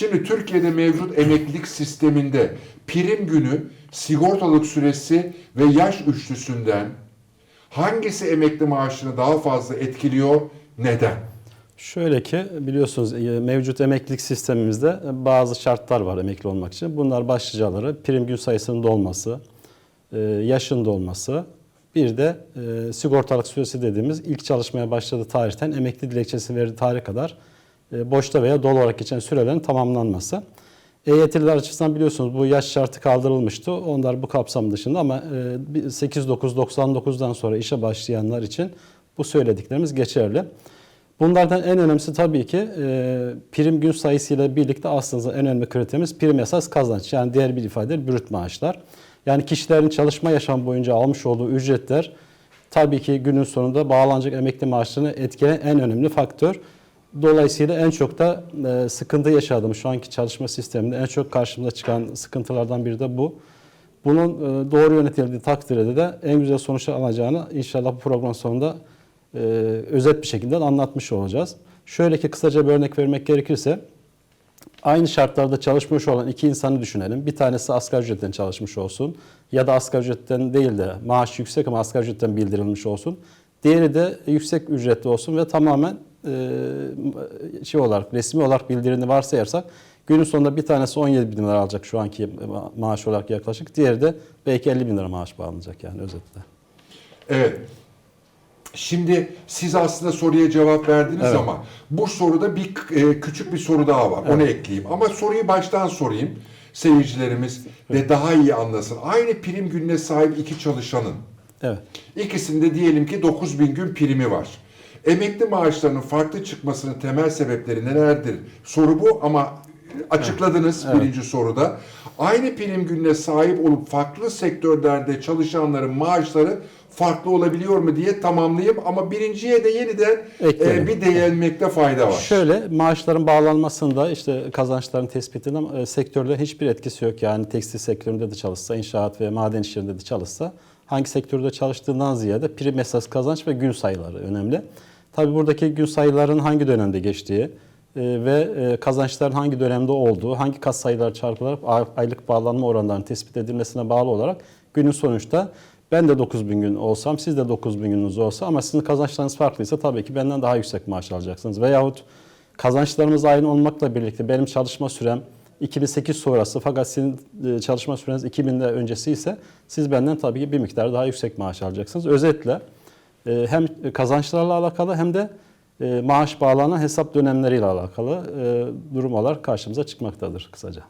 Şimdi Türkiye'de mevcut emeklilik sisteminde prim günü, sigortalık süresi ve yaş üçlüsünden hangisi emekli maaşını daha fazla etkiliyor? Neden? Şöyle ki biliyorsunuz e, mevcut emeklilik sistemimizde e, bazı şartlar var emekli olmak için. Bunlar başlıcaları prim gün sayısının dolması, e, yaşın dolması, bir de sigortalık süresi dediğimiz ilk çalışmaya başladığı tarihten emekli dilekçesi verildiği tarih kadar boşta veya dolu olarak geçen sürelerin tamamlanması. EYT'liler açısından biliyorsunuz bu yaş şartı kaldırılmıştı. Onlar bu kapsam dışında ama e, 8-9-99'dan sonra işe başlayanlar için bu söylediklerimiz geçerli. Bunlardan en önemlisi tabii ki e, prim gün sayısıyla birlikte aslında en önemli kriterimiz prim esas kazanç. Yani diğer bir ifadeyle brüt maaşlar. Yani kişilerin çalışma yaşam boyunca almış olduğu ücretler tabii ki günün sonunda bağlanacak emekli maaşlarını etkileyen en önemli faktör. Dolayısıyla en çok da e, sıkıntı yaşadığımız şu anki çalışma sisteminde en çok karşımıza çıkan sıkıntılardan biri de bu. Bunun e, doğru yönetildiği takdirde de en güzel sonuçlar alacağını inşallah bu program sonunda e, özet bir şekilde anlatmış olacağız. Şöyle ki kısaca bir örnek vermek gerekirse aynı şartlarda çalışmış olan iki insanı düşünelim. Bir tanesi asgari ücretten çalışmış olsun ya da asgari ücretten değil de maaş yüksek ama asgari ücretten bildirilmiş olsun. Diğeri de yüksek ücretli olsun ve tamamen şey olarak resmi olarak bildirini varsayarsak günün sonunda bir tanesi 17 bin lira alacak şu anki ma- maaş olarak yaklaşık. Diğeri de belki 50 bin lira maaş bağlanacak yani özetle. Evet. Şimdi siz aslında soruya cevap verdiniz Evet. ama bu soruda bir e, küçük bir soru daha var. Onu ekleyeyim. Ama soruyu baştan sorayım. Seyircilerimiz de daha iyi anlasın. Aynı prim gününe sahip iki çalışanın Evet. ikisinde diyelim ki 9000 gün primi var. Emekli maaşlarının farklı çıkmasının temel sebepleri nelerdir? Soru bu ama açıkladınız birinci soruda. Aynı prim gününe sahip olup farklı sektörlerde çalışanların maaşları farklı olabiliyor mu diye tamamlayayım ama birinciye de yeniden e, bir değinmekte fayda var. Şöyle maaşların bağlanmasında işte kazançların tespitinde e, sektörle hiçbir etkisi yok. Yani tekstil sektöründe de çalışsa, inşaat ve maden işlerinde de çalışsa hangi sektörde çalıştığından ziyade prim esas kazanç ve gün sayıları önemli. Tabii buradaki gün sayıların hangi dönemde geçtiği e, ve e, kazançların hangi dönemde olduğu, hangi kas sayıları çarpılarak ay- aylık bağlanma oranlarının tespit edilmesine bağlı olarak günün sonuçta ben de 9000 gün olsam, siz de 9000 gününüz olsa ama sizin kazançlarınız farklıysa tabii ki benden daha yüksek maaş alacaksınız. Veyahut kazançlarımız aynı olmakla birlikte benim çalışma sürem 2008 sonrası fakat sizin e, çalışma süreniz 2000'de öncesi ise siz benden tabii ki bir miktar daha yüksek maaş alacaksınız. Özetle e, hem kazançlarla alakalı hem de e, maaş bağlanan hesap dönemleriyle alakalı durum olarak karşımıza çıkmaktadır kısaca.